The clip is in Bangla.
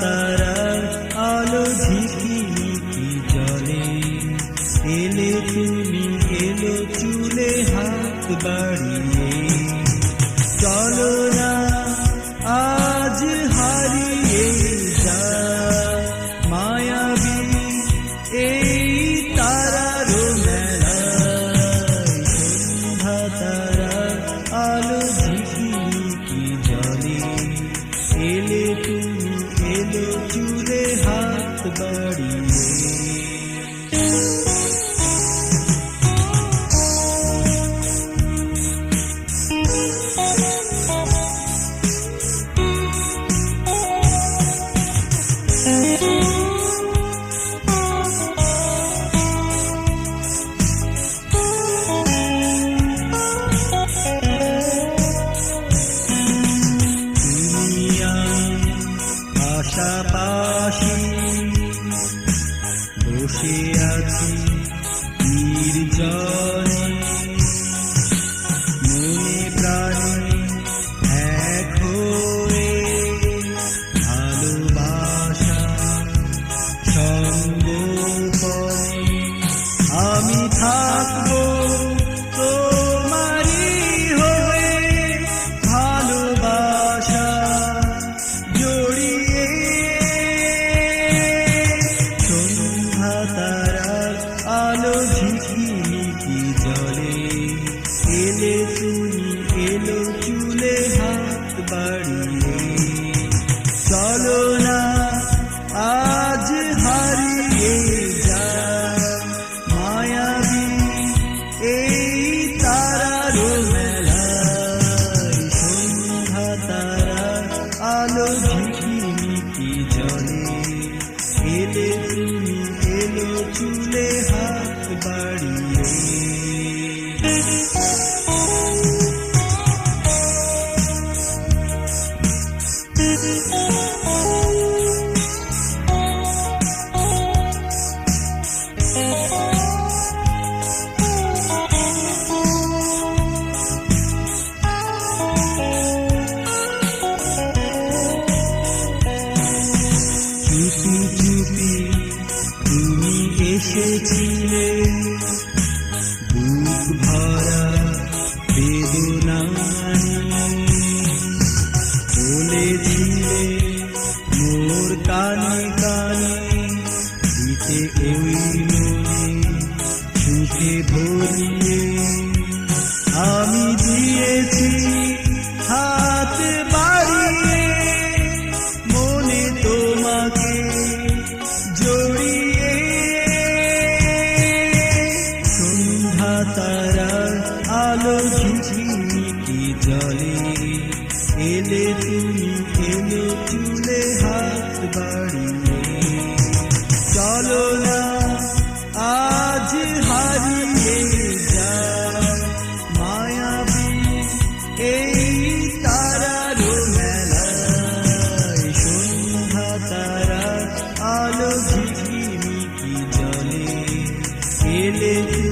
তারার আলো ঝিকিমিকি জলে এলে তুমি চলো না আজ হারিয়ে যা। মায়াবী এই তারার মেলায় সন্ধ্যা তারার আলো ঝিকিমিকি জলে এলে তুমি পাশাপাশি বসে আলো ঝিকিমিকি জলে। এলে তুমি এলো চুলে হাত বাড়িয়ে। চুপি এসেছিলে বুক ভরা বেদনা বলেছিলে মোর কানে জলে এলে তুমি এলো চুলে হাত বাড়িয়ে। চলো না, আজ হারিয়ে যা মায়াবী এই তারার মেলায় সন্ধ্যা তারা আলো ঝিকিমিকি জলে এলো